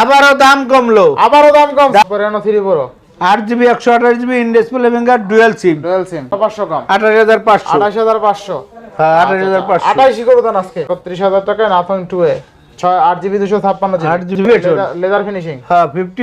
আবারও দাম কমলো। আবারও দাম কম Reno 3 আট জিবি একশো আঠাশ GB in display dual sim dual sim 500 কম। আঠাশ হাজার পাঁচশো। 28500 আঠাশ হাজার পাঁচশো। 28 করে দেন আজকে। 31000 টাকায় নাথিং 2 এ। 6 8 জিবি 256 8 GB লেদার ফিনিশিং হ্যাঁ ফিফটি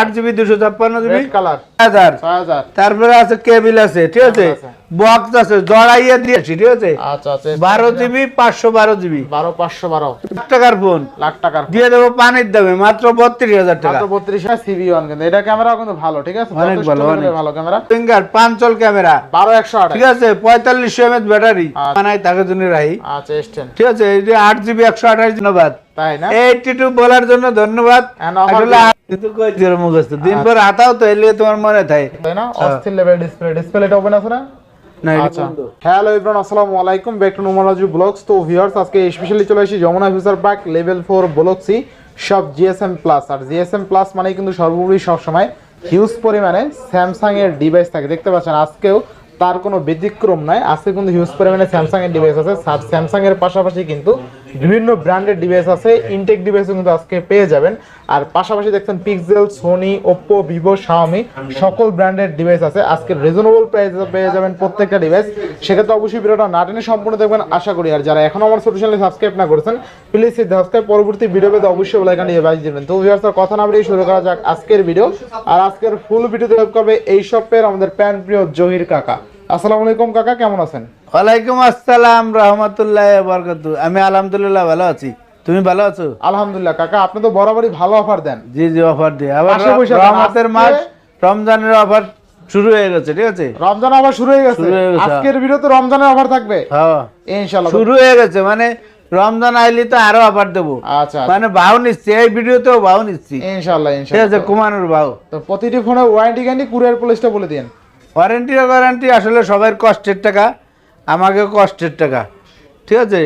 আট জিবি দুশো ছাপ্পান্ন জিবি কালার হাজার। 6000 তারপরে আছে কেবিল আছে ঠিক আছে। বক্স আছে জড়াইয়ে দিয়েছি ঠিক আছে? আচ্ছা আচ্ছা বারো জিবি পাঁচশো বারো জিবি। 12 512 লাখ টাকার ফোন। লাখ টাকার দিয়ে দেবো পানির দামে মাত্র বত্রিশ হাজার টাকা। মাত্র 32 এর সিবি ওয়ান কিন্তু। এটা ক্যামেরা কিন্তু ভালো ঠিক আছে? অনেক ভালো, অনেক। ভালো ক্যামেরা। Finger পাঁচল camera. 12 128 ঠিক আছে পঁয়তাল্লিশশো এমএচ ব্যাটারি। আচ্ছা। বানাই তাকে জন্য রাহি আচ্ছা ঠিক আছে এই যে আট জিবি একশো আঠাশ ধন্যবাদ। তাই না? এইটি টু বলার জন্য ধন্যবাদ। আসলে দিন। কিন্তু কই দিন পর হাতাও তো এলে তোমার মনে থাকে। তাই না? অস্থির লেভেল ডিসপ্লে ওপেন আছে না? আচ্ছা। হ্যালো আসসালামু আলাইকুম। ব্যাক টু নোমোলজি ব্লগস তো ভিউয়ার্স আজকে স্পেশালি চলে এসেছি Jamuna future park level four block C সব জিএসএম প্লাস আর জিএসএম প্লাস মানে কিন্তু সর্বোপরি সবসময় হিউজ পরিমাণে স্যামসাং এর ডিভাইস থাকে। দেখতে পাচ্ছেন আজকেও তার কোনো ব্যতিক্রম নাই। আজকে কিন্তু হিউজ পরিমাণে স্যামসাং এর ডিভাইস আছে। স্যামসাং এর পাশাপাশি কিন্তু বিভিন্ন ব্র্যান্ডের ডিভাইস আছে ইনটেক ডিভাইসও কিন্তু আজকে পেয়ে যাবেন। আর পাশাপাশি দেখছেন Pixel Sony Oppo Vivo Xiaomi সকল ব্র্যান্ডের ডিভাইস আছে। আজকে রিজনেবল প্রাইসে পেয়ে যাবেন প্রত্যেকটা ডিভাইস সেক্ষেত্রে অবশ্যই ভিডিওটা না টেনে সম্পূর্ণ দেখবেন, আশা করি। আর যারা এখন আমার ছোট চ্যানেলে সাবস্ক্রাইব না করেছেন প্লিজ সেই সাবস্ক্রাইব পরবর্তী ভিডিও পেতে অবশ্যই লাইক দিয়ে বাজিয়ে দেবেন। তো ভিউয়ার্স কথা না বলেই শুরু করা যাক আজকের ভিডিও আর আজকের ফুল ভিডিওতে হেল্প করবে এই শপের আমাদের প্যান প্রিয় জহির কাকা। আসসালামু আলাইকুম কাকা, কেমন আছেন? ওয়ালাইকুম আসসালাম রহমতুল্লাহ বরকত আমি আলহামদুলিল্লাহ ভালো আছি। তুমি ভালো আছো? আলহামদুলিল্লাহ কাকা আপনি তো বরাবরই ভালো অফার দেন। জি জি অফার দিয়ে আবার। রহমতের মাস রমজানের অফার শুরু হয়ে গেছে ঠিক আছে? রমজান আবার শুরু হয়ে গেছে। হয়ে। আজকের ভিডিওতে রমজানের অফার থাকবে? হ্যাঁ। ইনশাআল্লাহ। শুরু হয়ে গেছে মানে রমজান আইলি তো আরও অফার দেবো। আচ্ছা মানে ভাও নিচ্ছি এই ভিডিওতেও ভাও নিচ্ছি। ইনশাআল্লাহ ঠিক আছে কুমানুর ভাও তো প্রতিটি ফোনে ওয়ারেন্টি গ্যারান্টি কুরিয়ার পুলিশটা বলে দিন ওয়ারেন্টি গ্যারান্টি আসলে সবার কষ্টের টাকা। আমাকে কষ্টের টাকা। ঠিক আছে?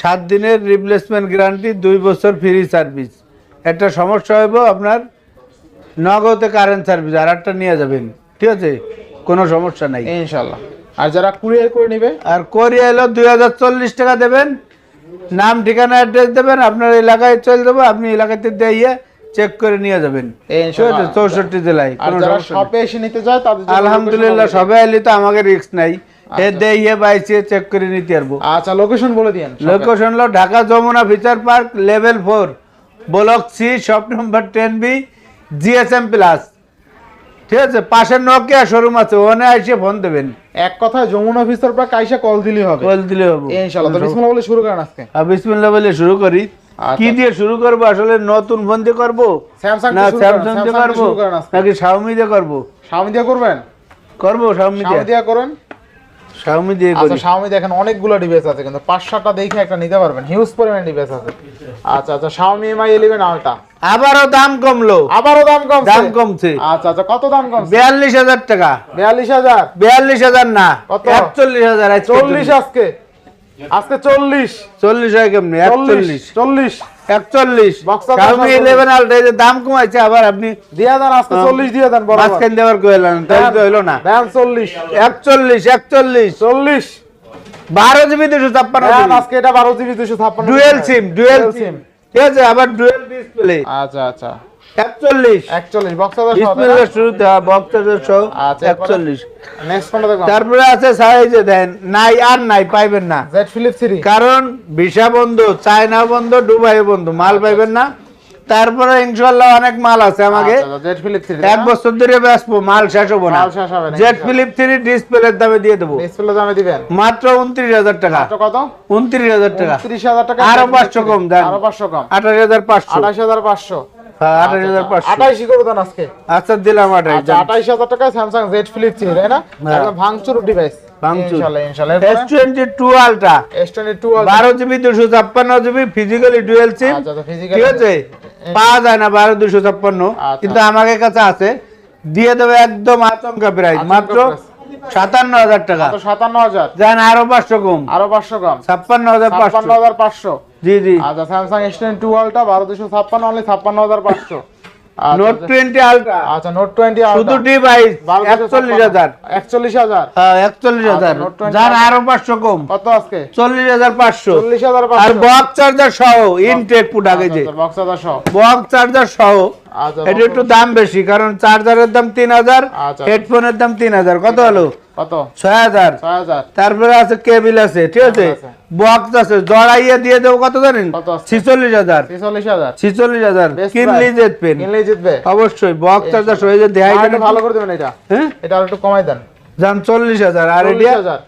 সাত দিনের রিপ্লেসমেন্ট গ্যারান্টি দুই বছর ফ্রি সার্ভিস একটা সমস্যা হইব আপনার নগদে কারেন্ট সার্ভিস আর একটা নিয়ে যাবেন। ঠিক আছে? কোনো সমস্যা নাই। ইনশাআল্লাহ। আর যারা কুরিয়ার করে নেবে? আর কোরিয়া এলো দুই হাজার চল্লিশ টাকা দেবেন। নাম ঠিকানা অ্যাড্রেস দেবেন। আপনার এলাকায় চলে দেবো আপনি এলাকাতে দিয়ে চেক করে নিয়ে যাবেন। চৌষট্টি জেলায়। শপে এসে নিতে চায় আলহামদুলিল্লাহ সবাই এলি তো আমাকে রিস্ক নাই। দিয়ে বাইছে চেক করে নিতে পারব। আচ্ছা লোকেশন বলে দিন লোকেশন হলো Dhaka Jamuna future park level four block C shop number ten B GSM plus ঠিক আছে পাশে নোকিয়া শোরুম আছে ওখানে এসে ফোন দেবেন। এক কথায় যমুনা অফিসার কল দিলেই হবে। কল দিলে হবে। ইনশাআল্লাহ তো বিসমিল্লাহ বলে শুরু করেন আজকে। আর বিসমিল্লাহ বলে শুরু করি। আচ্ছা। কি দিয়ে শুরু করব? আসলে নতুন ফোন দিয়ে করব? স্যামসাং না স্যামসাং দিয়ে নাকি শাওমি দিয়ে করব? দিয়ে করবেন? করব শাওমি দিয়ে করেন? শাওমি দিয়ে আচ্ছা Xiaomi দেখেন অনেকগুলো ডিভাইস আছে কিন্তু পাঁচ সাতটা দেখে একটা নিতে পারবেন। হিউজ পরিমাণ ডিভাইস আছে। আচ্ছা আচ্ছা Xiaomi Mi 11 Ultra আবারও দাম কমলো। আবারও দাম কমছে? দাম কমছে। আচ্ছা আচ্ছা কত দাম কমছে? বিয়াল্লিশ হাজার টাকা। বিয়াল্লিশ হাজার? বিয়াল্লিশ হাজার না কত? একচল্লিশ হাজার চল্লিশ আজকে। আজকে চল্লিশ। চল্লিশ হয় কেমনি? চল্লিশ একচল্লিশ চল্লিশ। একচল্লিশ। Boxer Xiaomi দশ 11 আলটা এই যে দাম কমাইছে আবার আপনি দিয়ে দেন আজকে চল্লিশ দিয়ে দেন মাঝখান দেওয়ার কইলেন তাই তো হইল না। দেন চল্লিশ। একচল্লিশ একচল্লিশ। চল্লিশ। বারো জিবি দুশো ছাপ্পান্ন আজকে এটা বারো জিবি দুশো ছাপ্পান্ন ডুয়েল সিম ডুয়েল সিম ঠিক আছে আবার ডুয়েল ডিসপ্লে আচ্ছা আচ্ছা। ডিসপ্লে সহ আচ্ছা, এরপরে? একচল্লিশ। নেক্সট ফোনটা দেখলাম তারপরে আছে সাইজে দেন নাই আর নাই পাইবেন না। জেড ফিলিপ থ্রি কারণ ভিসা বন্ধ চায়না বন্ধ দুবাই বন্ধ মাল পাইবেন না। তারপরে ইনশাল্লাহ অনেক মাল আছে আমাকে। থ্রি এক বছর ধরে বেসবো মাল শেষ হব না। ইনশাল্লাহ। ফিলিপ থ্রি ডিসপ্লের দামে দিয়ে দেবো। ডিসপ্লে দামে দিবেন? মাত্র উনত্রিশ হাজার টাকা। কত? উনত্রিশ হাজার টাকা। ত্রিশ হাজার টাকা। আরও পাঁচশো কম 3 দেন। আরও পাঁচশো কম। আঠাশ হাজার পাঁচশো। আঠাশ হাজার পাঁচশো। আঠাশ হাজার পাঁচশো। আঠাইশই করে দেন আজকে। আচ্ছা দিলাম আঠাশ আঠাইশ হাজার। টাকায় স্যামসাং জেড ফ্লিপ থ্রি তাই না। একদম ভাঙচুর ডিভাইস ভাঙচুর। ইনশাআল্লাহ ইনশাআল্লাহ S twenty two ultra S twenty two বারো জিবি দুশো ছাপ্পান্ন জিবি ফিজিক্যালি ডুয়েল সিম আচ্ছা আচ্ছা ঠিক আছে? পাওয়া যায় না বারো দুশো ছাপ্পান্ন। আচ্ছা। কিন্তু আমাদের কাছে আছে। দিয়ে দেবে একদম আতঙ্কা প্রাইস মাত্র। সাতান্ন হাজার টাকা। সাতান্ন হাজার। আরও পাঁচশো কম। আরও পাঁচশো কম। ছাপ্পান্ন হাজার ছাপ্পান্ন হাজার পাঁচশো। জি জি। আচ্ছা স্যামসাং এস টু আলটা বারো দুশো ছাপ্পান্ন অনলি ছাপ্পান্ন হাজার পাঁচশো। আচ্ছা, নোট আচ্ছা। টোয়েন্টি আচ্ছা নোট টোয়েন্টি শুধু ডিভাইস একচল্লিশ হাজার। একচল্লিশ হাজার। হ্যাঁ, একচল্লিশ হাজার। আচ্ছা, Note 20 যার আরও পাঁচশো কম। কত আজকে? চল্লিশ হাজার পাঁচশো। চল্লিশ হাজার আর বক্স চার্জার সহ ইনটেক পুটাকে যে। বক্স হাজার সহ। বক্স চার্জার সহ আচ্ছা এটা একটু দাম বেশি কারণ চার্জারের দাম তিন হাজার আচ্ছা। হেডফোনের দাম তিন হাজার কত হলো? কত? ছয় হাজার। তারপরে আছে কেবিল আছে ঠিক আছে? বক্স আছে। জড়াইয়ে দিয়ে দেবো কত জানেন? ছিচল্লিশ হাজার। ছিচল্লিশ হাজার। কিনলি জিতবেন জিতবে অবশ্যই বক্স চার্জার সহ যে দেখাই আর দেন। একটু ভালো করে দেবেন এটা। হ্যাঁ? এটা আর একটু কমাই দেন। যান চল্লিশ হাজার। আর এটা হাজার।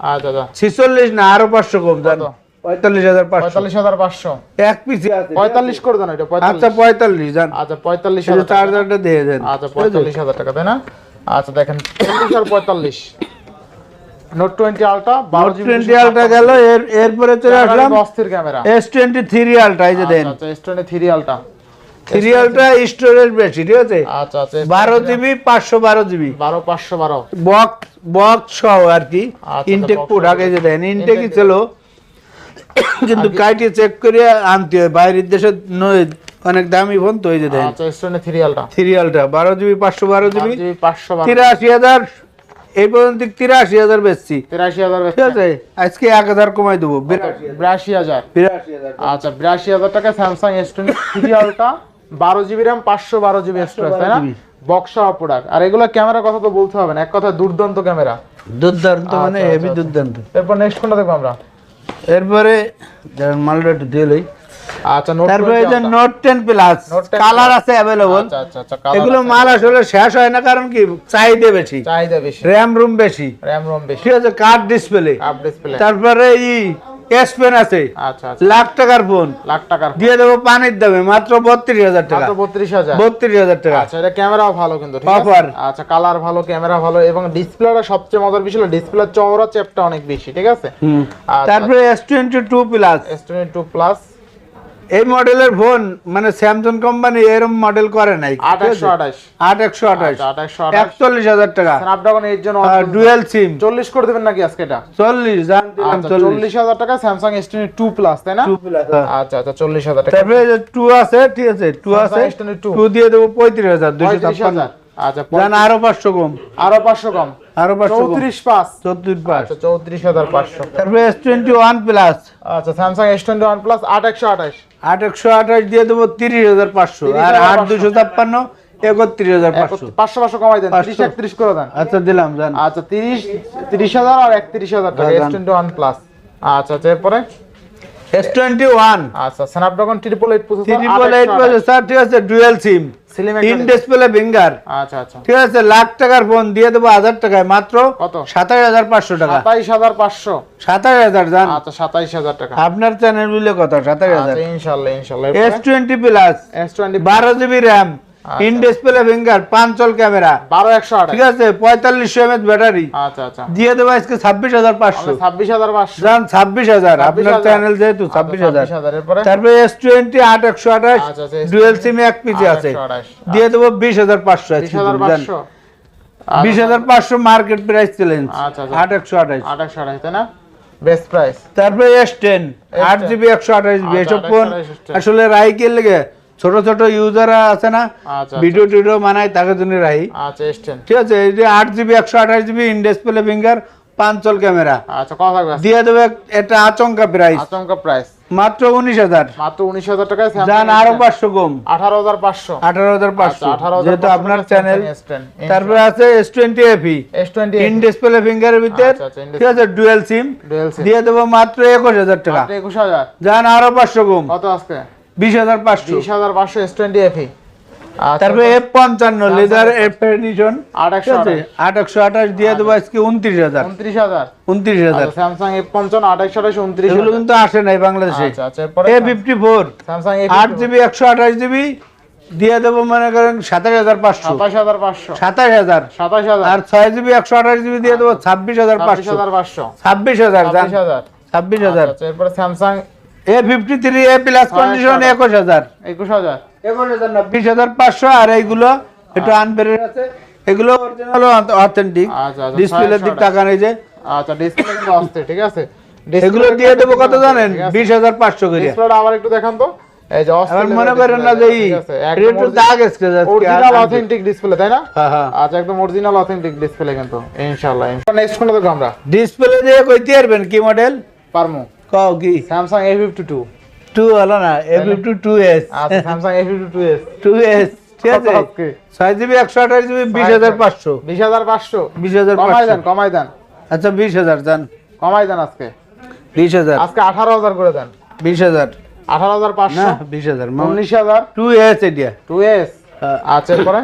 আচ্ছা আচ্ছা। ছিচল্লিশ না আরও পাঁচশো কম কত? পঁয়তাল্লিশ হাজার পাঁচশো। পঁয়তাল্লিশ হাজার পাঁচশো। এক পিসি আছে। পঁয়তাল্লিশ করে দেন এটা আচ্ছা পঁয়তাল্লিশ আচ্ছা পঁয়তাল্লিশ হাজার চার্জারটা দিয়ে দেন। আচ্ছা পঁয়তাল্লিশ হাজার টাকা তাই না? আচ্ছা দেখেন চল্লিশ আর পঁয়তাল্লিশ। নোট টোয়েন্টি আলটা বারো জিবি টোয়েন্টি আলটা গেল এর এরপরে চলে আসলাম অস্থির ক্যামেরা। এস টোয়েন্টি থ্রি আলটা এই যে দেন। আচ্ছা S twenty three ultra three storage বেশি ঠিক আছে? আচ্ছা আচ্ছা বারো জিবি পাঁচশো বারো জিবি। বারো পাঁচশো বারো। বক্স বক্স সহ আর কি। ইনটেক পুট আগে যে দেন। ইনটেকই ছিল কিন্তু কাইটে চেক করে আনতে হয়। বাইরের দেশে অনেক দামি ফোন তো এই যে দেন। আচ্ছা সিরিয়ালটা বারো জিবি পাঁচশো বারো জিবি। পাঁচশো তিরাশি হাজার এই পর্যন্ত তিরাশি হাজার বেচছি। তিরাশি হাজার ঠিক আছে আজকে এক হাজার কমাই দেবো। বিরাশি হাজার। বিরাশি হাজার। আচ্ছা বিরাশি হাজার টাকা স্যামসাং এস টোয়েন্টি থ্রি বারো জিবি র্যাম পাঁচশো বারো জিবি স্টোরেজ তাই না? বক্সা প্রোডাক্ট আর এগুলো ক্যামেরা কথা তো বলতে হবে না। এক কথা দুর্দান্ত ক্যামেরা দুর্দান্ত মানে আচ্ছা, হেভি আচ্ছা। দুর্দান্ত। এরপর নেক্সট কোনটা দেখব আমরা। এরপরে মালটা একটু দিয়ে লই। আচ্ছা তারপরে যে নোট টেন প্লাস কালার আছে অ্যাভেলেবল আচ্ছা আচ্ছা এগুলো মাল আসলে শেষ হয় না কারণ কি চাহিদা বেশি। চাহিদা বেশি। র্যাম রুম বেশি। র্যাম রোম বেশি। ঠিক আছে কার্ড ডিসপ্লে ডিসপ্লে তারপরে এস পেন আছে। আচ্ছা আচ্ছা। লাখ টাকার ফোন। লাখ টাকার দিয়ে দেবো পানির দামে মাত্র বত্রিশ হাজার টাকা। বত্রিশ হাজার। বত্রিশ হাজার টাকা। আচ্ছা এটা ক্যামেরাও ভালো কিন্তু আচ্ছা কালার ভালো ক্যামেরা ভালো এবং ডিসপ্লেটা সবচেয়ে মজার বিষয় হলো ডিসপ্লে চওড়া চেপটা অনেক বেশি ঠিক আছে। তারপরে S twenty two plus S twenty two plus এই মডেলের ফোন মানে স্যামসাং কোম্পানি এরকম মডেল করে নাই আট একশো আঠাশ। আট একশো আঠাশ। আচ্ছা, আট একশো আঠাশ। একচল্লিশ হাজার টাকা। Snapdragon eight gen dual sim চল্লিশ। করে দেবেন নাকি আজকে এটা? চল্লিশ আচ্ছা চল্লিশ। চল্লিশ হাজার টাকা Samsung S twenty two plus তাই না? আচ্ছা আচ্ছা চল্লিশ হাজার টাকা। তারপরে টু আছে ঠিক আছে টু আছে টু দিয়ে দেবো পঁয়ত্রিশ হাজার দুইশো ছাপ্পান্ন। আচ্ছা আরও পাঁচশো কম। আরও পাঁচশো কম। আরও চৌত্রিশ পাঁচ। চৌত্রিশ পাঁচ। চৌত্রিশ হাজার পাঁচশো। তারপরে এস টোয়েন্টি ওয়ান প্লাস আচ্ছা Samsung S twenty one plus আট একশো আঠাশ। আট একশো আঠাশ দিয়ে দেবো তিরিশ হাজার পাঁচশো। আর আট দুশো ছাপ্পান্ন একত্রিশ হাজার পাঁচশো। পাঁচশো পাঁচশো কমাই দেন তিরিশ একত্রিশ করে দেন। আচ্ছা দিলাম জান। আচ্ছা তিরিশ তিরিশ হাজার আর একত্রিশ হাজার টাকা ওয়ান প্লাস আচ্ছা আচ্ছা এরপরে? এস টোয়েন্টি ওয়ান আচ্ছা Snapdragon triple eight triple eight sir ঠিক আছে dual sim in display finger আচ্ছা আচ্ছা। ঠিক আছে লাখ টাকার ফোন দিয়ে দেবো হাজার টাকায়। মাত্র কত? সাতাশ হাজার পাঁচশো টাকা। সাতাইশ হাজার পাঁচশো। সাতাশ হাজার জান। আচ্ছা সাতাইশ হাজার টাকা। আপনার চ্যানেল মিলে কত? সাতাশ হাজার। আচ্ছা ইনশাল্লাহ ইনশাল্লাহ। S twenty plus S twenty বারো GB RAM. In display finger punch hole camera. বারো একশো ঠিক আছে পঁয়তাল্লিশশো এমএচ ব্যাটারি। আচ্ছা আচ্ছা। দিয়ে দেবো আজকে ছাব্বিশ হাজার পাঁচশো। ছাব্বিশ হাজার পাঁচশো। যান ছাব্বিশ হাজার। আপনার চ্যানেল যেহেতু আচ্ছা, ছাব্বিশ হাজার। তারপরে এস টোয়েন্টি আট একশো আঠাশ। আচ্ছা, আচ্ছা, S20 ডুয়েল সিমে এক পিসি আছে। দিয়ে দেবো বিশ হাজার পাঁচশো বিশ হাজার পাঁচশো। বিশ হাজার পাঁচশো মার্কেট প্রাইস আচ্ছা, আচ্ছা। আট একশো আঠাশ। আট একশো আঠাশ তাই না? বেস্ট প্রাইস তারপরে এস টেন আট জিবি একশো আঠাশ আচ্ছা, আসলে রাইকের লেগে ছোট ছোট ইউজার আছে না? আচ্ছা ভিডিও টিডিও বানায় তাকে জন্য রাই আচ্ছা ঠিক আছে এই যে আট জিবি একশো আঠাশ GB in display finger punch hole camera আচ্ছা কত থাকবে দিয়ে দেবে এটা আচমকা প্রাইস আচমকা প্রাইস মাত্র উনিশ হাজার। মাত্র উনিশ হাজার টাকায় যান আরও পাঁচশো কম। আঠারো হাজার পাঁচশো। আঠারো হাজার পাঁচশো। আচ্ছা, 18,500 যেহেতু আপনার চ্যানেল তারপরে আছে S twenty FE S twenty in display ফিঙ্গারের ভিতর আচ্ছা, আচ্ছা, ঠিক আছে ডুয়েল সিম ডুয়েল সিম দিয়ে দেবো মাত্র একুশ হাজার টাকা। একুশ হাজার। যান আরও পাঁচশো কম। কত আজকে? এস টোয়েন্টি এফি তারপরে এফ পঞ্চান্ন লেজার এফ এডিশন আট একশো আছে? আট একশো আঠাশ দিয়ে দেবো আজকে উনত্রিশ হাজার। উনত্রিশ হাজার। উনত্রিশ হাজার। স্যামসাং এফ পঞ্চান্ন আঠাশ উনত্রিশ এগুলো কিন্তু আসে নাই বাংলাদেশে। আচ্ছা আচ্ছা এরপরে? এ ফিফটি ফোর স্যামসাং আট জিবি একশো আঠাশ জিবি দিয়ে দেবো মনে করেন সাতাশ হাজার পাঁচশো। সাতাশ হাজার পাঁচশো। সাতাশ হাজার। সাতাশ হাজার। আর ছয় জিবি একশো আঠাশ জিবি দিয়ে দেবো ছাব্বিশ হাজার পাঁচশো। হাজার পাঁচশো। ছাব্বিশ হাজার ছাব্বিশ হাজার। ছাব্বিশ হাজার। আচ্ছা এরপরে Samsung A fifty three A plus condition একুশ হাজার। একুশ হাজার। একুশ হাজার না বিশ হাজার পাঁচশো আর এইগুলো একটু আনপেরের আছে। এগুলো অরিজিনাল অথেন্টিক আচ্ছা আচ্ছা ডিসপ্লের দিক টাকা নেই যে। আচ্ছা ডিসপ্লে আসছে ঠিক আছে? এগুলো দিয়ে দেবো কত জানেন? বিশ হাজার পাঁচশো করে ডিসপ্লেটা আবার একটু দেখান তো। এই যে আবার মনে করেন না যে একটু দাগ অরিজিনাল অথেন্টিক ডিসপ্লে তাই না? হ্যাঁ, হ্যাঁ। আচ্ছা একদম অরিজিনাল অথেন্টিক ডিসপ্লে কিন্তু ইনশাআল্লাহ। নেক্সট কোনটা দেখো আমরা? ডিসপ্লে দিয়ে কইতে পারবেন কি মডেল পারমু। কও কি স্যামসাং A52 টু টু হলো না A fifty two S Samsung A52s two S ঠিক আছে? কত আজকে? ছয় জিবি একশো আঠাশ জিবি বিশ হাজার পাঁচশো। 20500 বিশ হাজার কমাই দেন কমাই দেন। আচ্ছা বিশ হাজার যান। কমাই দেন আজকে। বিশ হাজার। আজকে 18000 করে দেন। বিশ হাজার। না 18500 বিশ হাজার। 19000 টু এস এডিয়া 2s আচ্ছা এরপরে?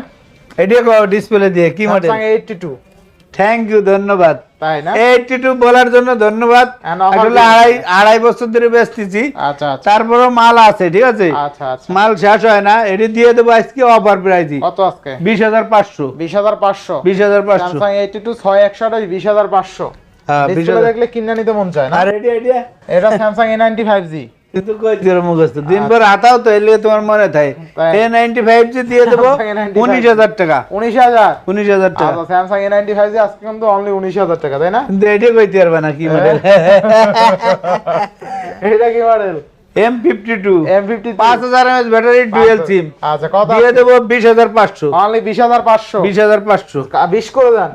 এডিয়া ডিসপ্লে দিয়ে কি মডেল স্যামসাং 82 থ্যাংক ইউ ধন্যবাদ। তাই না? বলার জন্য ধন্যবাদ। And আসলে আড়াই আড়াই বছর ধরে বেচতেছি আচ্ছা আচ্ছা। মাল আছে ঠিক আছে? আচ্ছা মাল শেষ হয় না। এটি দিয়ে দেবো আজকে অফার প্রাইসই কত আজকে? বিশ হাজার পাঁচশো। 20500 বিশ হাজার পাঁচশো। স্যামসাং 82 6128 20500 হ্যাঁ বিশ ডিসপ্লে হাজার দেখলে কিনে নিতে মন চায় না? আর এটি এটি এটা স্যামসাং A95G কিন্তু কই দিল মুখস্থ দিনভর হাতাও তো এলে তোমার মনে থাকে। এ নাইনটি ফাইভ জি দিয়ে দেবো উনিশ হাজার টাকা। 19000 উনিশ হাজার টাকা। আচ্ছা স্যামসাং A95G আজকে কিন্তু অনলি 19000 টাকা তাই না? কিন্তু এটি কইতে পারবে না কি মডেল এটা কি model M fifty two M50 পাঁচ হাজার ব্যাটারি ডুয়েল সিম আচ্ছা কত দিয়ে দেবো বিশ হাজার পাঁচশো। অনলি 20500 বিশ হাজার পাঁচশো। 20 করে দেন।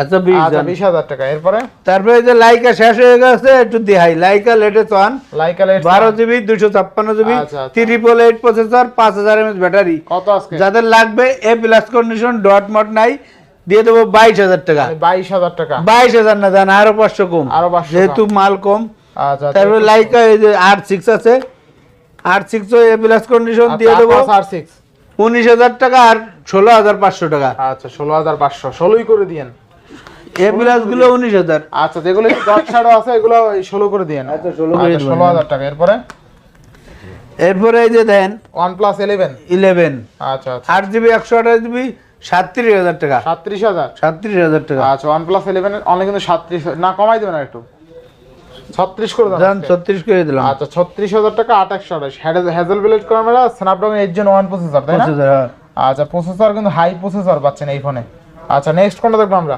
আচ্ছা বিশ আচ্ছা জান। 20000 টাকা। এরপরে? তারপরে যে লাইকা শেষ হয়ে গেছে একটু Leica latest one Leica light বারো জিবি দুশো ছাপ্পান্ন জিবি আচ্ছা, আচ্ছা। ট্রিপল এইট প্রসেসর পাঁচ হাজার এমএচ ব্যাটারি কত আজকে? যাদের লাগবে এ প্লাস কন্ডিশন ডট মট নাই দিয়ে দেবো বাইশ হাজার টাকা। বাইশ হাজার টাকা। বাইশ হাজার না জান আরও পাঁচশো কম। আরও 500 যেহেতু মাল কম। আচ্ছা তারপরে লাইকা এই যে আর সিক্স আছে। আর সিক্স এ প্লাস কন্ডিশন দিয়ে দেবো। আর সিক্স উনিশ হাজার টাকা আর ষোলো হাজার পাঁচশো টাকা। আচ্ছা ষোলো হাজার পাঁচশো। ষোলোই করে দিয়েন। এ প্লাসগুলো উনিশ হাজার। আচ্ছা ডট আছে এগুলো করে আচ্ছা, 16 করে আচ্ছা, টাকা এরপরে? এরপরে এই যে দেন ওয়ান প্লাস ইলেভেন ইলেভেন আচ্ছা আচ্ছা। আট জিবি একশো আঠাশ জিবি সাতত্রিশ হাজার টাকা। সাতত্রিশ হাজার? সাতত্রিশ হাজার টাকা। আচ্ছা ওয়ান প্লাস ইলেভেন অনেক কিন্তু সাতত্রিশ না কমাই দেবেন একটু। ছত্রিশ করে দেন যান ছত্রিশ করে দিলাম। আচ্ছা ছত্রিশ হাজার টাকা আঠাশশো আঠাশ। Hasselblad camera Snapdragon eight gen one processor তাই না? পঁচিশ হ্যাঁ। আচ্ছা প্রসেসর কিন্তু হাই প্রসেসর পাচ্ছেন এই ফোনে আচ্ছা নেক্সট কোনটা দেখব আমরা?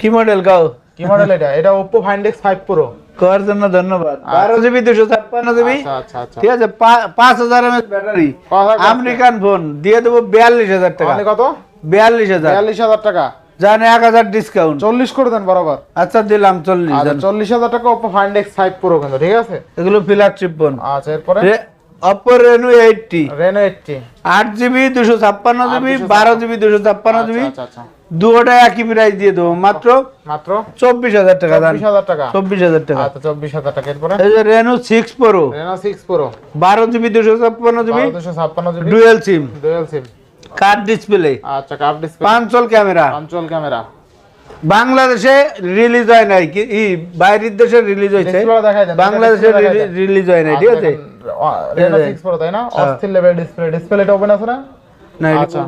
কি মডেল গাও? কি মডেল এটা? এটা Oppo find X five pro করার জন্য ধন্যবাদ। বারো জিবি দুশো ছাপ্পান্ন জিবি আচ্ছা আচ্ছা আচ্ছা। ঠিক আছে পা- পাঁচ হাজার এমএচ ব্যাটারি। আমেরিকান ফোন দিয়ে দেবো বিয়াল্লিশ হাজার টাকা। তাহলে কত? বিয়াল্লিশ হাজার বিয়াল্লিশ হাজার টাকা। জান এক হাজার ডিসকাউন্ট চল্লিশ করে দেন বরাবর। আচ্ছা দিলাম চল্লিশ আচ্ছা জান। চল্লিশ হাজার টাকা Oppo find X five pro কিন্তু ঠিক আছে? এগুলো ফ্ল্যাগশিপ ফোন আচ্ছা এরপরে? Oppo Reno eighty Reno eighty আট জিবি দুশো ছাপ্পান্ন জিবি 256 বারো জিবি দুশো ছাপ্পান্ন জিবি আচ্ছা আচ্ছা। দুটোটা একই প্রাইস দিয়ে দেবো। মাত্র মাত্র চব্বিশ হাজার টাকা চব্বিশ হাজার টাকা। চব্বিশ হাজার টাকা। আচ্ছা চব্বিশ হাজার টাকা। এরপরে? এই যে Reno six pro Reno six pro বারো জিবি দুশো ছাপ্পান্ন জিবি দুশো ছাপ্পান্ন GB dual sim dual sim curved display আচ্ছা cup display punch hole camera. Camera. বাংলাদেশে রিলিজ হয় নাই। কি বাইরের দেশে রিলিজ হয়েছে। বাংলাদেশে। রিলিজ হয় নাই ঠিক আছে? রেনো সিক্স প্রো তাই না? হ্যাঁ। অস্থির লেভেল ডিসপ্লে ডিসপ্লে এটা ওপেন আছে না? না আচ্ছা।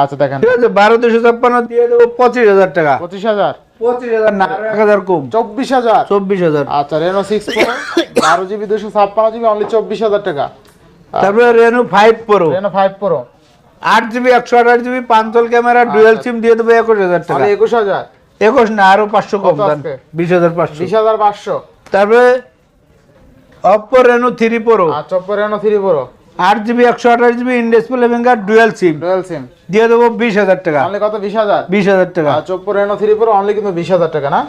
আচ্ছা দেখেন। ঠিক আছে বারো দুশো ছাপ্পান্ন দিয়ে দেবো পঁচিশ হাজার টাকা। পঁচিশ হাজার? পঁচিশ হাজার না এক হাজার কম। চব্বিশ হাজার? চব্বিশ হাজার। আচ্ছা রেনো সিক্স বারো জিবি দুশো ছাপ্পান্ন জিবি অনলি চব্বিশ হাজার টাকা। তারপরে Reno five pro Reno five pro আট জিবি একশো আঠাশ GB punch hole camera dual sim দিয়ে দেবো একুশ হাজার টাকা। একুশ হাজার? একুশ না আরও পাঁচশো কম বিশ হাজার পাঁচশো। বিশ হাজার পাঁচশো। তারপরে অপো রেনু থ্রি প্রো আর চপ্পর রেনো থ্রি প্রো আট জিবি একশো আঠাশ GB in display finger dual sim dual sim দিয়ে দেবো বিশ হাজার টাকা। অনলি কত? বিশ হাজার? বিশ হাজার টাকা। আর চপ্পর রেনো থ্রি প্রো অনলি কিন্তু বিশ হাজার টাকা না?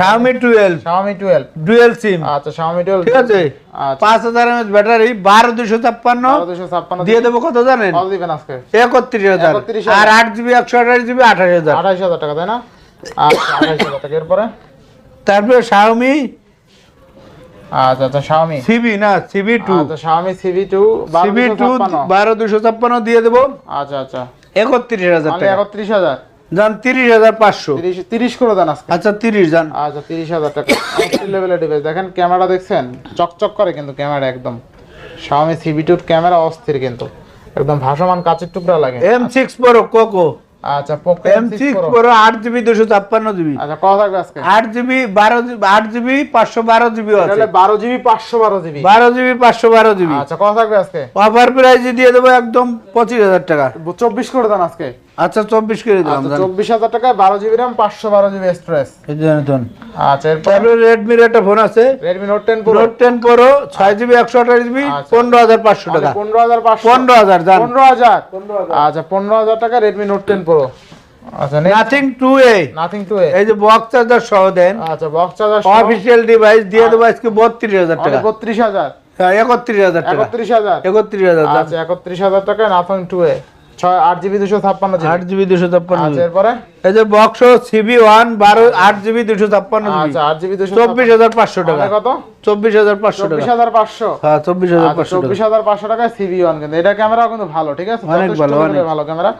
Xiaomi twelve Xiaomi twelve dual sim আচ্ছা শাওমি টুয়েলভ ঠিক আছে? আচ্ছা। পাঁচ হাজার এমএচ ব্যাটারি বারো দুশো ছাপ্পান্ন। বারো দুশো ছাপ্পান্ন। দিয়ে দেবো কত জানেন? কত দিবেন আজকে? একত্রিশ হাজার। 31,000 আর আট জিবি একশো আঠাশ জিবি আঠাশ হাজার। টাকা তাই না? আচ্ছা আঠাইশ হাজার টাকা। এরপরে? তারপরে শাওমি আচ্ছা আচ্ছা সিবি না সিবি টু আচ্ছা Xiaomi CV two CB two বারো দুশো ছাপ্পান্ন দিয়ে দেবো। আচ্ছা আচ্ছা। একত্রিশ হাজার টাকা। একত্রিশ হাজার। যান তিরিশ হাজার পাঁচশো। তিরিশ করে দেন আজকে। আচ্ছা তিরিশ যান আচ্ছা তিরিশ হাজার টাকা। লেভেলের ডিভাইস দেখেন ক্যামেরা দেখছেন? চকচক করে কিন্তু ক্যামেরা একদম। সিভি টুর ক্যামেরা অস্থির কিন্তু। একদম ভাসমান কাচের টুকরা লাগে। এম সিক্স প্রো কোকো আচ্ছা পোকো এম সিক্স প্রো আট জিবি দুশো ছাপ্পান্ন জিবি আচ্ছা কত থাকবে আজকে? আট জিবি বারো আট জিবি পাঁচশো বারো জিবি আছে। তাহলে বারো জিবি পাঁচশো বারো জিবি বারো জিবি পাঁচশো বারো জিবি আচ্ছা কত থাকবে আজকে? অফার প্রাইস দিয়ে দেবো একদম পঁচিশ হাজার টাকা। চব্বিশ করে দেন আজকে। আচ্ছা চব্বিশ করে দিলাম আচ্ছা জান। চব্বিশ হাজার টাকায় বারো জিবি র্যাম পাঁচশো বারো জিবি স্টোরেজ এই যে নতুন। আচ্ছা এরপর? তারপরে রেডমির একটা ফোন আছে। Redmi note ten pro note ten pro ছয় জিবি একশো আঠাশ জিবি আচ্ছা। পনেরো হাজার পাঁচশো টাকা। পনেরো হাজার পাঁচশো। পনেরো হাজার জান। পনেরো হাজার। আচ্ছা পনেরো হাজার টাকা রেডমি নোট টেন প্রো আচ্ছা nothing two A nothing two A এই যে বক্স চার্জার সহ দেন। আচ্ছা বক্স চার্জার অফিসিয়াল ডিভাইস দিয়ে দেবো আজকে টাকা। বত্রিশ হাজার। হ্যাঁ, একত্রিশ হাজার টাকা। একত্রিশ হাজার। একত্রিশ হাজার জান। আচ্ছা একত্রিশ হাজার টাকা নাথিং টু এ আট জিবি দুশো ছাপ্পান্ন আট জিবি দুশো ছাপ্পান্ন আচ্ছা এরপরে? এই যে বক্স সিবি ওয়ান বারো আট জিবি দুশো ছাপ্পান্ন আচ্ছা আট জিবি দুশো চব্বিশ হাজার পাঁচশো টাকা। কত? চব্বিশ হাজার পাঁচশো চব্বিশ হাজার পাঁচশো। হ্যাঁ চব্বিশ হাজার আচ্ছা, পাঁচশো চব্বিশ টাকা। হাজার পাঁচশো টাকায় সিবি ওয়ান কিন্তু। এটা ক্যামেরা কিন্তু ভালো ঠিক আছে? অনেক ভালো, অনেক। ভালো ক্যামেরা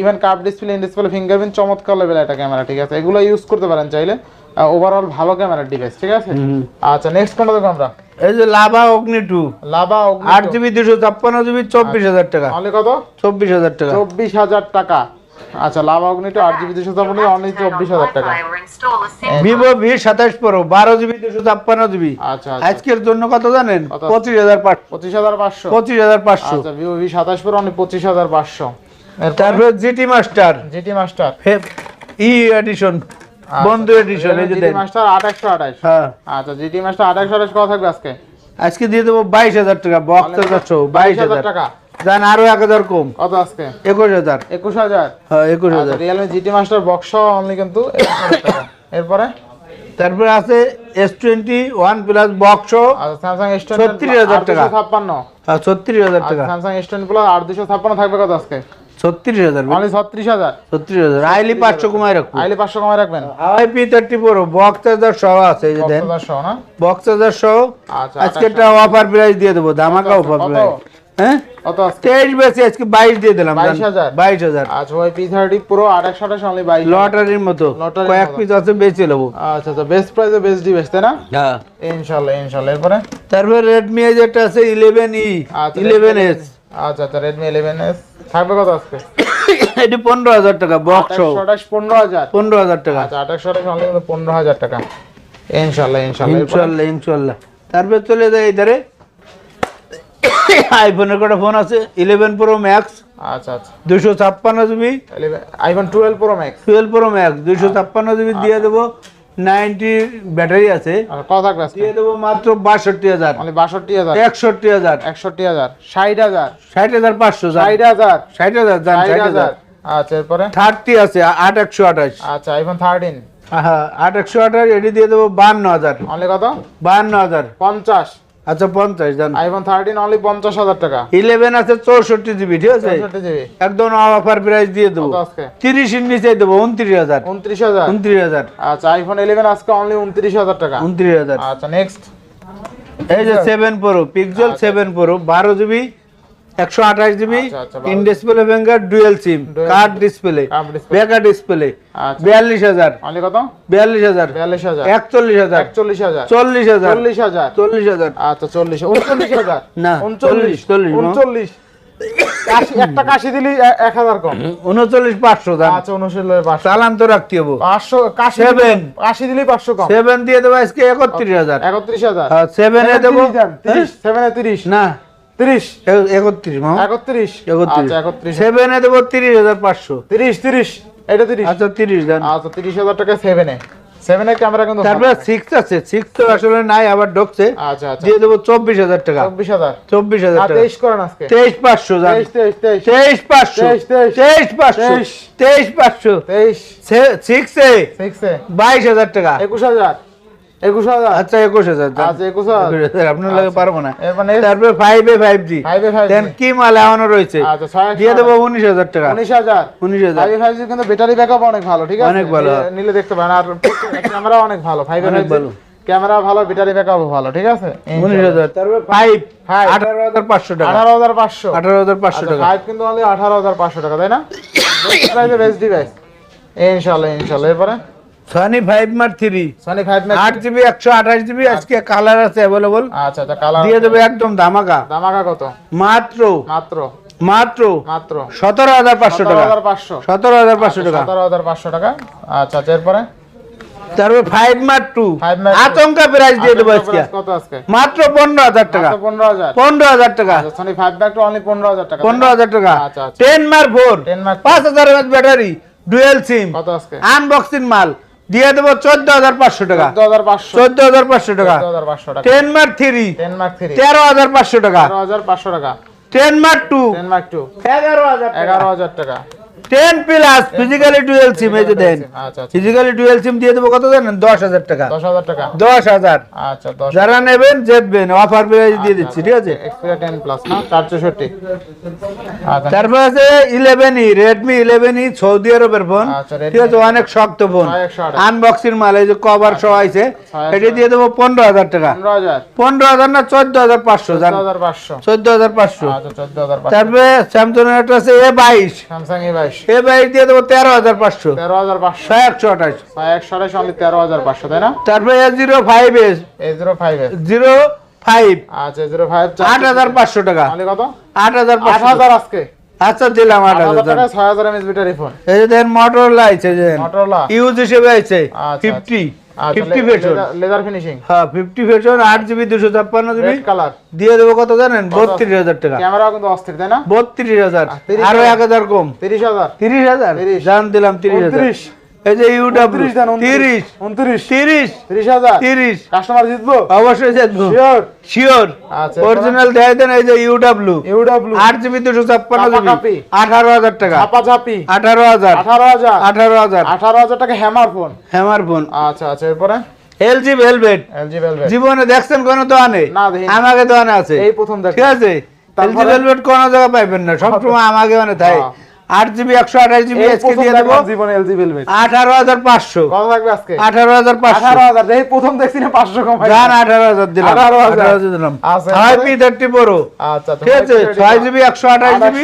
ইভেন কাপ ডিসপ্লে ইন ডিসপ্লে ফিঙ্গারপ্রিন্ট চমৎকার লেভেল একটা ক্যামেরা ঠিক আছে? এগুলো ইউজ করতে পারেন চাইলে। ওভারঅল ভালো ক্যামেরার ডিভাইস ঠিক আছে? আচ্ছা নেক্সট কোনটা দেখো আমরা? এই যে লাভা অগ্নি টু লাভা অগ্নি আট জিবি দুশো ছাপ্পান্ন জিবি চব্বিশ হাজার টাকা। অনলি কত? চব্বিশ হাজার টাকা। চব্বিশ হাজার টাকা। আচ্ছা লাভা অগ্নিটা আট জিবি দুশো ছাপ্পান্ন অনলি চব্বিশ হাজার টাকা। ভিভো ভি সাতাশ প্রো বারো জিবি দুশো ছাপ্পান্ন জিবি আচ্ছা আচ্ছা। আজকের জন্য কত জানেন? পঁচিশ হাজার পাঁচশো। পঁচিশ হাজার পাঁচশো। পঁচিশ হাজার পাঁচশো। আচ্ছা ভিভো ভি সাতাশ পরে অনলি পঁচিশ হাজার পাঁচশো। তারপরে GT master GT master E edition বন্ধু এডিশন এই যে মাস্টার আট একশো আঠাশ। হ্যাঁ। আচ্ছা জিটি মাস্টার আট একশো আঠাশ কত থাকবে আজকে? আজকে দিয়ে দেবো বাইশ হাজার টাকা বক্স চারশো বাইশ হাজার টাকা। জান আরও এক হাজার কম। কত আজকে? একুশ হাজার। একুশ হ্যাঁ একুশ হাজার। Realme GT master box only কিন্তু 21,000 টাকা। এরপরে? তারপরে আছে S twenty one plus box আচ্ছা স্যামসাং এস 36,000 টাকা। ছাপ্পান্ন। ছত্রিশ হাজার টাকা। স্যামসাং এস টোয়েন্টি প্লাস আট দুশো ছাপ্পান্ন থাকবে কত আজকে? ছত্রিশ হাজার অনলি ছত্রিশ হাজার। ছত্রিশ হাজার। আইলি পাঁচশো কমায় রাখব। আইলে পাঁচশো কমায় রাখবেন? Huawei P thirty four box charger সহ আছে এই যে দেন। কক্সবাজার সহ না? বক্স চার্জার সহ। আচ্ছা আজকে একটা অফার প্রাইস দিয়ে দেবো ধামাকা অফার প্রাইস হ্যাঁ? তেইশ বেশি আজকে বাইশ দিয়ে দিলাম বাইশ হাজার? আচ্ছা ওই পি থার্টি প্রো একশো আঠাশ অনলি বাইশ। লটারির মতো। কয়েক পিস আছে বেঁচে নেব আচ্ছা আচ্ছা বেস্ট প্রাইসে বেস্ট ডিভাইস তাই না? হ্যাঁ। ইনশাল্লাহ ইনশাল্লাহ। এরপরে? তারপরে রেডমি যেটা আছে ইলেভেন ই আচ্ছা ইলেভেন এস আচ্ছা আচ্ছা রেডমি ইলেভেন এস থাকবে কত আজকে? এটি পনেরো হাজার টাকা বক্স আঠাশ পনেরো হাজার। পনেরো হাজার টাকা। আচ্ছা আঠাশশো আঠাশ অনলি পনেরো হাজার টাকা। ইনশাল্লাহ ইনশাল্লাহ। ইনশাল্লাহ ইনশাল্লাহ। তারপরে চলে যায় ইধারে আইফোনের কটা ফোন আছে? ইলেভেন প্রো ম্যাক্স আচ্ছা আচ্ছা। দুশো ছাপ্পান্ন GB iPhone twelve pro max twelve pro max দুশো ছাপ্পান্ন জিবি দিয়ে দেবো। নাইনটি ব্যাটারি আছে। কত থাকবে দিয়ে দেবো মাত্র বাষট্টি হাজার। মানে বাষট্টি হাজার। একষট্টি হাজার। একষট্টি হাজার। ষাট হাজার। ষাট হাজার পাঁচশো ষাট হাজার। ষাট হাজার ষাট হাজার। আচ্ছা এরপরে? থার্টি আছে আট একশো আঠাশ। আচ্ছা আইফোন থার্টিন হ্যাঁ আট একশো আঠাশ এটি দিয়ে দেবো বান্ন হাজার। অনলি কত? বাহান্ন হাজার। পঞ্চাশ। আচ্ছা পঞ্চাশ জান। আইফোন থার্টিন অনলি পঞ্চাশ হাজার টাকা। ইলেভেন আছে চৌষট্টি জিবি ঠিক আছে? একদম অফার প্রাইস দিয়ে দেবো। তিরিশের নিচে দেবো উনত্রিশ হাজার। উনত্রিশ হাজার? উনত্রিশ হাজার। আচ্ছা আইফোন ইলেভেন আজকে অনলি উনত্রিশ হাজার টাকা। উনত্রিশ হাজার। আচ্ছা নেক্সট এই যে seven pro Pixel seven pro বারো জিবি একশো আঠাশ জিবি আচ্ছা, আচ্ছা, in display dual sim curved display display বিয়াল্লিশ হাজার। কত? বিয়াল্লিশ হাজার। বিয়াল্লিশ হাজার। একচল্লিশ হাজার। একচল্লিশ হাজার। চল্লিশ হাজার। চল্লিশ হাজার। চল্লিশ হাজার। আচ্ছা চল্লিশ। উনচল্লিশ হাজার। না, উনচল্লিশ। চল্লিশ, চল্লিশ, উনচল্লিশ। কাশি- একটা কাশি দিলি এক হাজার কম। উনচল্লিশ পাঁচশো দাম। আচ্ছা উনচল্লিশ পাঁচশো। চালান তো রাখতে হব। পাঁচশো কাশি। দিলি- কাশি দিলি পাঁচশো কম। সেভেন দিয়ে দেবো আজকে একত্রিশ হাজার। একত্রিশ হাজার। সেভেনে দেবো। সেভেনে তিরিশ। না। তিরিশ। একত্রিশ একত্রিশ। একত্রিশ। আচ্ছা একত্রিশ। সেভেনে দেবো তিরিশ হাজার পাঁচশো। তিরিশ তিরিশ। এটা তিরিশ। আচ্ছা তিরিশ দেন। আচ্ছা তিরিশ হাজার টাকা সেভেনে সেভেনে ক্যামেরা কিন্তু তারপরে সিক্স আছে। সিক্স তো আসলে নাই আবার ঢুকছে। আচ্ছা আচ্ছা। দিয়ে দেবো চব্বিশ হাজার টাকা। চব্বিশ হাজার। চব্বিশ হাজার টাকা। তেইশ করেন আজকে। তেইশ পাঁচশো তেইশ পাঁচশো। তেইশ, পাঁচশো। তেইশ। পাঁচশো। তেইশ। সিক্স সিক্সে বাইশ হাজার টাকা। একুশ হাজার। একুশ হাজার? আচ্ছা একুশ হাজার আচ্ছা একুশ হাজার। আপনার লাগে পারব না। মানে তারপরে five A five G five A five কি মাল এখনও রয়েছে? আচ্ছা ছয় একশো দিয়ে দেবো উনিশ হাজার টাকা। উনিশ হাজার। উনিশ হাজার। ফাইভ ফাইভ কিন্তু ব্যাটারি ব্যাকআপ অনেক ভালো ঠিক আছে? অনেক ভালো। নিলে- নিলে দেখতে পারেন। আর ক্যামেরা অনেক ভালো। ফাইভ অনেক ভালো। ক্যামেরা ভালো ব্যাটারি ব্যাকআপ ভালো ঠিক আছে? উনিশ হাজার। তারপরে ফাইভ। আঠারো হাজার পাঁচশো টাকা। আঠারো হাজার পাঁচশো। আঠারো হাজার পাঁচশো টাকা। ফাইভ কিন্তু অনলি আঠারো হাজার পাঁচশো টাকা তাই না? বেস্ট ডিভাইস ইনশাল্লাহ ইনশাল্লাহ। এরপরে? Sony five mark three Sony five আট জিবি একশো আঠাশ জিবি আজকে কালার আছে অ্যাভেলেবল আচ্ছা আচ্ছা কালার দিয়ে দেবে একদম ধামাকা। কত? মাত্র। মাত্র। মাত্র। মাত্র। সতেরো হাজার পাঁচশো টাকা। সতেরো হাজার পাঁচশো। টাকা। সতেরো হাজার পাঁচশো টাকা। আচ্ছা আচ্ছা এরপরে তারপরে ফাইভ টু প্রাইস দিয়ে দেবো আজকে। মাত্র পনেরো হাজার টাকা। পনেরো হাজার। টাকা। সনি ফাইভ ব্যাগ টু পনেরো হাজার টাকা। পনেরো হাজার টাকা। আচ্ছা, আচ্ছা। টেন ফোর পাঁচ হাজার ব্যাটারি ডুয়েল সিম আনবক্সিং মাল। দিয়ে দেবো চোদ্দ হাজার পাঁচশো টাকা। চোদ্দ হাজার পাঁচশো। টাকা। Ten mark three ten mark three তেরো হাজার পাঁচশো টাকা। তেরো হাজার পাঁচশো টাকা। Ten mark two ten mark two এগারো হাজার এগারো হাজার টাকা। Ten plus physically dual sim এই যে দেন। আচ্ছা আচ্ছা। ফিজিক্যালি ডুয়েল সিম দিয়ে দেবো কত জানেন? দশ হাজার টাকা। দশ হাজার টাকা। দশ হাজার। আচ্ছা দশ যারা নেবেন জেতবেন। অফার প্রাইস দিয়ে দিচ্ছি ঠিক আছে? এক্সপিরিয়া টেন প্লাস না? চার চৌষট্টি। আচ্ছা। তারপর আছে eleven E Redmi eleven E Saudi আরবের ফোন আচ্ছা, ঠিক আছে অনেক শক্ত ফোন আনবক্সিং মাল এই যে কভার সহ আছে ছয় এটি দিয়ে দেবো পনেরো হাজার টাকা। পনেরো হাজার। পনেরো হাজার না চোদ্দ হাজার পাঁচশো চোদ্দ জান হাজার পাঁচশো। চোদ্দ হাজার পাঁচশো। আচ্ছা চোদ্দ হাজার পাঁচশো। তারপরে স্যামসং একটা আছে এ বাইশ। স্যামসাং এ বাইশ। এ বাইশ দিয়ে দেবো তেরো হাজার পাঁচশো। তেরো হাজার পাঁচশো। একশো আঠাশ। একশো আঠাশ অনলি তেরো হাজার পাঁচশো তাই না? তারপরে A zero five S A zero five S zero five. আচ্ছা জিরো ফাইভ। আট হাজার পাঁচশো টাকা। কত? আট হাজার আট হাজার আজকে। আচ্ছা দিলাম আট হাজার ছয় হাজার এমএস ব্যাটারি ফোন। এই যে দেখেন মোটরলা আছে যে ইউজ হিসেবে আছে। আচ্ছা, ফিফটি আচ্ছা। ভেশন লেদার ফিনিশিং হ্যাঁ ফিফটি ভেশন আট জিবি দুশো ছাপ্পান্ন জিবি কালার দিয়ে দেবো কত জানেন? বত্রিশ হাজার টাকা। ক্যামেরা কিন্তু অস্থির তাই না? বত্রিশ হাজার। আরও এক হাজার কম। তিরিশ হাজার। তিরিশ হাজার? 30 জান দিলাম তিরিশ হাজার। 29 এই যে ইউডাব্লিউ উনত্রিশ দেন তিরিশ উনত্রিশ। তিরিশ তিরিশ হাজার। তিরিশ। কাস্টমার জিতবো? অবশ্যই জিতবো। শিওর শিওর আচ্ছা অরিজিনাল দেয় দেন এই যে ইউডাব্লিউ ইউডাব্লিউ আট জিবি দুশো ছাপ্পান্ন জিবি। কাপাকাপি। আঠারো হাজার টাকা। চাপা চাপি আঠারো হাজার। আঠারো হাজার। আঠারো হাজার। আঠারো হাজার টাকা হ্যামার ফোন হ্যামার ফোন আচ্ছা আচ্ছা এরপরে? এলজি ভেলভেট এলজি ভেলভেট জীবনে দেখছেন কোন দোকানে। আমাকে দোকানে আছে। এই প্রথম দেখ ঠিক আছে? এলজি ভেলভেট কোন জায়গায় পাইবেন না। সবসময় আমাকে মানে তাই? হ্যাঁ। আট জিবি একশো আঠাশ জিবি আজকে দিয়ে দেবো। দেখলাম এলজি ভেলভেট আঠারো হাজার পাঁচশো। কত থাকবে আজকে? আঠারো হাজার পাঁচশো। আঠারো হাজার এই প্রথম দেখছি না পাঁচশো কমাই জান আঠারো হাজার দিলাম। আঠারো হাজার। দিলাম। ছয় পি থার্টি প্রো আচ্ছা ঠিক আছে? ছয় জিবি একশো আঠাশ জিবি।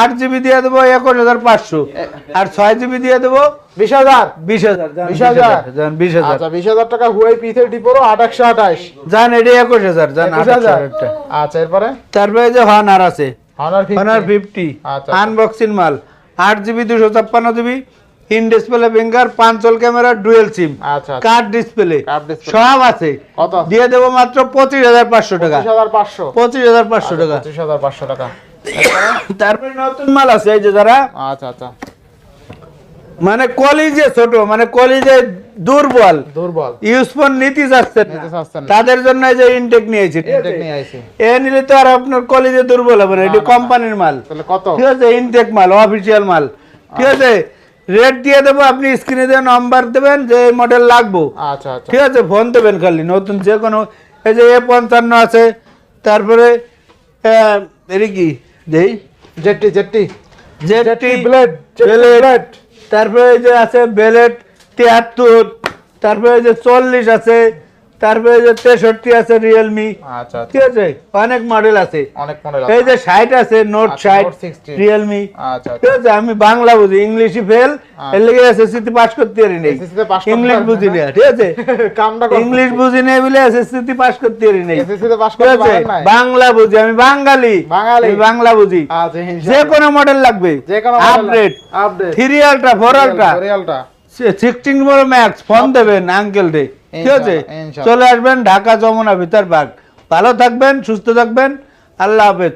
আট জিবি দিয়ে দেবো একুশ হাজার পাঁচশো। আর ছয় জিবি দিয়ে দেবো বিশ হাজার। বিশ হাজার জান, 20,000 বিশ হাজার আচ্ছা বিশ হাজার টাকা হুয়াই পি থার্টি প্রো আট একশো আঠাশ। জান এটি একুশ হাজার জান আঠাশ হাজার আচ্ছা এরপরে? তারপরে যে আছে। ফিফটি ফিফটি আচ্ছা। আনবক্সিং মাল। আট জিবি দুশো ছাপ্পান্ন GB in display finger পাঁচল camera dual সিম আচ্ছা আচ্ছা। Card display. সব আছে। দিয়ে দেবো মাত্র পঁচিশ হাজার পাঁচশো টাকা। পঁচিশ হাজার পাঁচশো। পঁচিশ হাজার পাঁচশো টাকা। পঁচিশ হাজার পাঁচশো টাকা। তারপরে নতুন মাল আছে এই যে যারা আচ্ছা আচ্ছা। মানে কলিজে ছোট মানে কলিজে দুর্বল। দুর্বল। ইউজ ফোন নীতি যাচ্ছে। তাদের জন্য এই যে ইনটেক নিয়েছি। এ নিলে তো আর আপনার কলিজে দুর্বল হবে না এটি কোম্পানির মাল। তাহলে কত? ঠিক আছে ইনটেক মাল অফিসিয়াল মাল। ঠিক আছে রেট দিয়ে দেবো আপনি স্ক্রিনে দিয়ে নাম্বার দেবেন যে মডেল লাগবো। আচ্ছা আচ্ছা। ঠিক আছে ফোন দেবেন খালি নতুন যে কোনো এই যে এ পঞ্চান্ন আছে তারপরে এটি কি? দেই। জেটি জেটি জেটি ব্লেড বেলেট তারপরে যে আছে বেলেট তিয়াত্তর তারপরে যে চল্লিশ আছে তারপরে যে তেষট্টি আছে রিয়েলমি আচ্ছা আচ্ছা। ঠিক আছে? অনেক মডেল আছে। এই যে ষাট আছে নোট আচ্ছা, ষাট রিয়েলমি আচ্ছা ঠিক আছে আমি বাংলা বুঝি ইংলিশই ফেল এর লেগে এসএসসি তে পাস করতে পারি নাই। ইংলিশ বুঝি না? ঠিক আছে? ইংলিশ বুঝি নাই বলে এসএসসি তে পাস করতে পারি নাই। ঠিক আছে? বাংলা বুঝি আমি বাঙালি। আমি বাংলা বুঝি। আচ্ছা যে কোনো মডেল লাগবে। Update three ultra four ultra sixteen বড় ম্যাক্স ফোন দেবেন আঙ্কেল ডে ঠিক আছে। চলে আসবেন ঢাকা যমুনা ভিতর বাগ। ভালো থাকবেন সুস্থ থাকবেন। আল্লাহ হাফেজ।